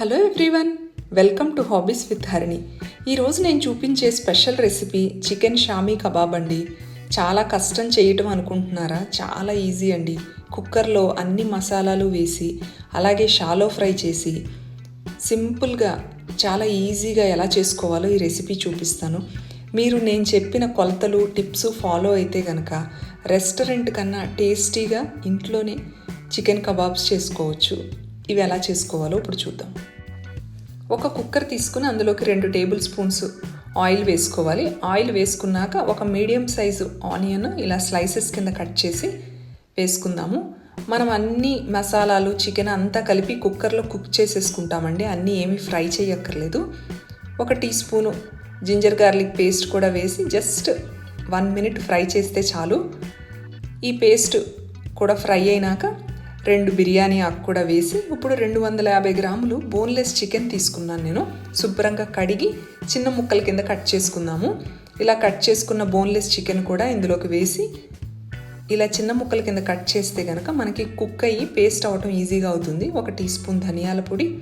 Hello everyone welcome to hobbies with Harini ఈరోజు నేను చూపించే special recipe chicken shami kebab అండి. చాలా కష్టం చేయటం అనుకుంటున్నారా? చాలా ఈజీ అండి. కుక్కర్లో అన్ని మసాలాలు వేసి అలాగే షాలో ఫ్రై చేసి సింపుల్గా చాలా ఈజీగా ఎలా చేసుకోవాలో ఈ రెసిపీ చూపిస్తాను. మీరు నేను చెప్పిన కొలతలు టిప్స్ ఫాలో అయితే కనుక రెస్టారెంట్ కన్నా టేస్టీగా ఇంట్లోనే చికెన్ కబాబ్స్ చేసుకోవచ్చు. ఇవి ఎలా చేసుకోవాలో ఇప్పుడు చూద్దాం. ఒక కుక్కర్ తీసుకుని అందులోకి రెండు టేబుల్ స్పూన్స్ ఆయిల్ వేసుకోవాలి. ఆయిల్ వేసుకున్నాక ఒక మీడియం సైజు ఆనియన్ ఇలా స్లైసెస్ కింద కట్ చేసి వేసుకుందాము. మనం అన్ని మసాలాలు చికెన్ అంతా కలిపి కుక్కర్లో కుక్ చేసేసుకుంటామండి. అన్నీ ఏమీ ఫ్రై చేయక్కర్లేదు. ఒక teaspoon ginger garlic paste కూడా వేసి జస్ట్ వన్ మినిట్ ఫ్రై చేస్తే చాలు. ఈ పేస్ట్ కూడా ఫ్రై అయినాక రెండు బిర్యానీ ఆకు కూడా వేసి ఇప్పుడు రెండు వందల యాభై గ్రాములు బోన్లెస్ చికెన్ తీసుకున్నాను నేను. శుభ్రంగా కడిగి చిన్న ముక్కల కింద కట్ చేసుకుందాము. ఇలా కట్ చేసుకున్న బోన్లెస్ చికెన్ కూడా ఇందులోకి వేసి ఇలా చిన్న ముక్కల కింద కట్ చేస్తే కనుక మనకి కుక్ అయ్యి పేస్ట్ అవటం ఈజీగా అవుతుంది. ఒక టీ స్పూన్ ధనియాల పొడి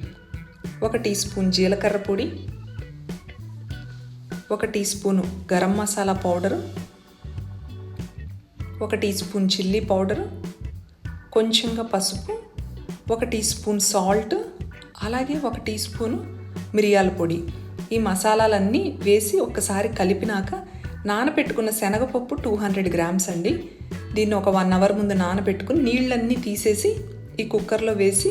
ఒక టీ స్పూన్ జీలకర్ర పొడి ఒక teaspoon garam masala powder ఒక టీ స్పూన్ చిల్లీ పౌడరు కొంచెంగా పసుపు ఒక టీ స్పూన్ సాల్ట్ అలాగే ఒక టీ స్పూను మిరియాల పొడి. ఈ మసాలాలన్నీ వేసి ఒక్కసారి కలిపినాక నానబెట్టుకున్న శనగపప్పు టూ హండ్రెడ్ గ్రామ్స్ అండి. దీన్ని ఒక వన్ అవర్ ముందు నానబెట్టుకుని నీళ్ళన్నీ తీసేసి ఈ కుక్కర్లో వేసి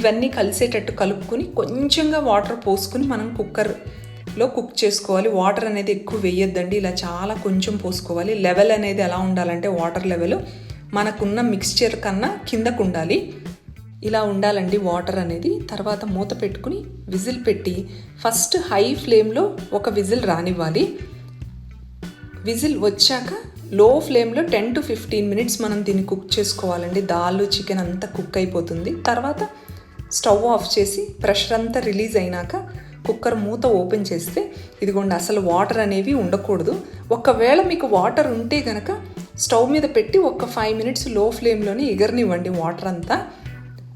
ఇవన్నీ కలిసేటట్టు కలుపుకొని కొంచెంగా వాటర్ పోసుకుని మనం కుక్కర్లో కుక్ చేసుకోవాలి. వాటర్ అనేది ఎక్కువ వేయొద్దండి. ఇలా చాలా కొంచెం పోసుకోవాలి. లెవెల్ అనేది ఎలా ఉండాలంటే వాటర్ లెవెల్ మనకున్న మిక్స్చర్ కన్నా కిందకు ఉండాలి. ఇలా ఉండాలండి వాటర్ అనేది. తర్వాత మూత పెట్టుకుని విజిల్ పెట్టి ఫస్ట్ హై ఫ్లేమ్లో ఒక విజిల్ రానివ్వాలి. విజిల్ వచ్చాక లో ఫ్లేమ్లో టెన్ టు ఫిఫ్టీన్ మినిట్స్ మనం దీన్ని కుక్ చేసుకోవాలండి. దాల్ చికెన్ అంతా కుక్ అయిపోతుంది. తర్వాత స్టవ్ ఆఫ్ చేసి ప్రెషర్ అంతా రిలీజ్ అయినాక కుక్కర్ మూత ఓపెన్ చేస్తే ఇదిగోండి అసలు వాటర్ అనేవి ఉండకూడదు. ఒకవేళ మీకు వాటర్ ఉంటే కనుక స్టవ్ మీద పెట్టి ఒక ఫైవ్ మినిట్స్లో ఫ్లేమ్లోనే ఎగరనివ్వండి వాటర్ అంతా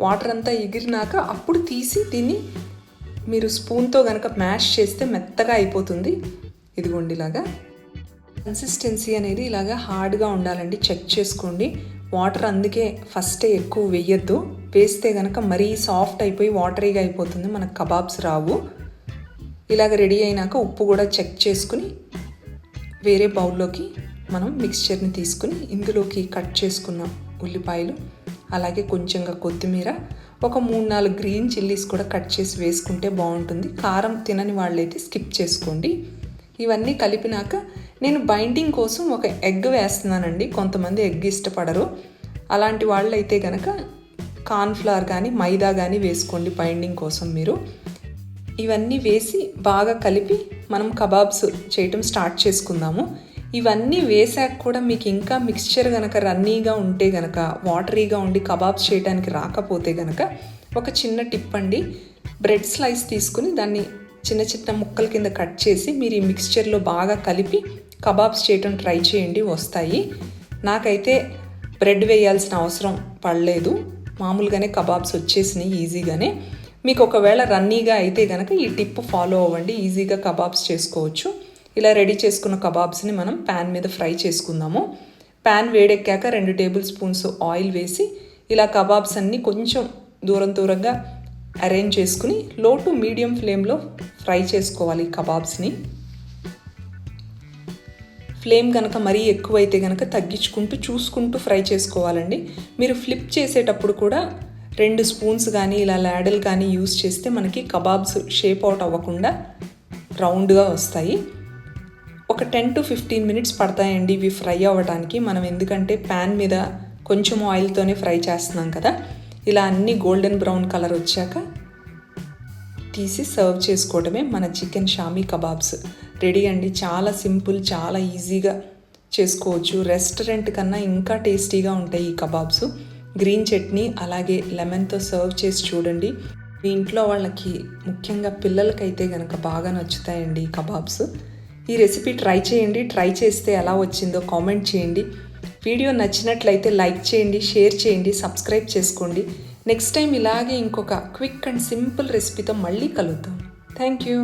వాటర్ అంతా ఎగిరినాక అప్పుడు తీసి దీన్ని మీరు స్పూన్తో కనుక మ్యాష్ చేస్తే మెత్తగా అయిపోతుంది. ఇదిగోండి ఇలాగా. కన్సిస్టెన్సీ అనేది ఇలాగా హార్డ్గా ఉండాలండి. చెక్ చేసుకోండి. వాటర్ అందుకే ఫస్టే ఎక్కువ వేయద్దు. వేస్తే కనుక మరీ సాఫ్ట్ అయిపోయి వాటరీగా అయిపోతుంది. మనకు కబాబ్స్ రావు. ఇలాగ రెడీ అయినాక ఉప్పు కూడా చెక్ చేసుకుని వేరే బౌల్లోకి మనం మిక్స్చర్ని తీసుకుని ఇందులోకి కట్ చేసుకున్న ఉల్లిపాయలు అలాగే కొంచెంగా కొత్తిమీర ఒక మూడు నాలుగు గ్రీన్ చిల్లీస్ కూడా కట్ చేసి వేసుకుంటే బాగుంటుంది. కారం తినని వాళ్ళైతే స్కిప్ చేసుకోండి. ఇవన్నీ కలిపినాక నేను బైండింగ్ కోసం ఒక ఎగ్ వేస్తున్నానండి. కొంతమంది ఎగ్ ఇష్టపడరు. అలాంటి వాళ్ళైతే కనుక కార్న్ఫ్లవర్ కానీ మైదా కానీ వేసుకోండి బైండింగ్ కోసం మీరు. ఇవన్నీ వేసి బాగా కలిపి మనం కబాబ్స్ చేయటం స్టార్ట్ చేసుకుందాము. ఇవన్నీ వేసాక కూడా మీకు ఇంకా మిక్స్చర్ కనుక రన్నీగా ఉంటే కనుక వాటరీగా ఉండి కబాబ్స్ చేయడానికి రాకపోతే కనుక ఒక చిన్న టిప్ అండి. బ్రెడ్ స్లైస్ తీసుకుని దాన్ని చిన్న చిన్న ముక్కల కింద కట్ చేసి మీరు ఈ మిక్స్చర్లో బాగా కలిపి కబాబ్స్ చేయటం ట్రై చేయండి వస్తాయి. నాకైతే బ్రెడ్ వేయాల్సిన అవసరం పడలేదు. మామూలుగానే కబాబ్స్ వచ్చేసినాయి ఈజీగానే. మీకు ఒకవేళ రన్నీగా అయితే కనుక ఈ టిప్ ఫాలో అవ్వండి ఈజీగా కబాబ్స్ చేసుకోవచ్చు. ఇలా రెడీ చేసుకున్న కబాబ్స్ని మనం ప్యాన్ మీద ఫ్రై చేసుకుందాము. ప్యాన్ వేడెక్కాక రెండు టేబుల్ స్పూన్స్ ఆయిల్ వేసి ఇలా కబాబ్స్ అన్నీ కొంచెం దూరం దూరంగా అరేంజ్ చేసుకుని లో టు మీడియం ఫ్లేమ్లో ఫ్రై చేసుకోవాలి కబాబ్స్ని. ఫ్లేమ్ కనుక మరీ ఎక్కువైతే కనుక తగ్గించుకుంటూ చూసుకుంటూ ఫ్రై చేసుకోవాలండి. మీరు ఫ్లిప్ చేసేటప్పుడు కూడా రెండు స్పూన్స్ కానీ ఇలా లాడల్ కానీ యూస్ చేస్తే మనకి కబాబ్స్ షేప్ అవుట్ అవ్వకుండా రౌండ్గా వస్తాయి. ఒక టెన్ టు ఫిఫ్టీన్ మినిట్స్ పడతాయండి ఇవి ఫ్రై అవ్వడానికి మనం ఎందుకంటే ప్యాన్ మీద కొంచెం ఆయిల్తోనే ఫ్రై చేస్తున్నాం కదా. ఇలా అన్ని గోల్డెన్ బ్రౌన్ కలర్ వచ్చాక తీసి సర్వ్ చేసుకోవడమే మన చికెన్ షామీ కబాబ్స్ రెడీ అండి. చాలా సింపుల్ చాలా ఈజీగా చేసుకోవచ్చు. రెస్టారెంట్ కన్నా ఇంకా టేస్టీగా ఉంటాయి ఈ కబాబ్స్ గ్రీన్ చట్నీ అలాగే లెమన్తో సర్వ్ చేసి చూడండి. మీ ఇంట్లో వాళ్ళకి ముఖ్యంగా పిల్లలకైతే కనుక బాగా నచ్చుతాయండి ఈ కబాబ్స్ ఈ రెసిపీ ట్రై చేయండి ట్రై చేస్తే ఎలా వచ్చిందో కామెంట్ చేయండి. వీడియో నచ్చినట్లయితే లైక్ చేయండి షేర్ చేయండి సబ్స్క్రైబ్ చేసుకోండి. నెక్స్ట్ టైం ఇలాగే ఇంకొక క్విక్ అండ్ సింపుల్ రెసిపీతో మళ్ళీ కలుద్దాం. Thank you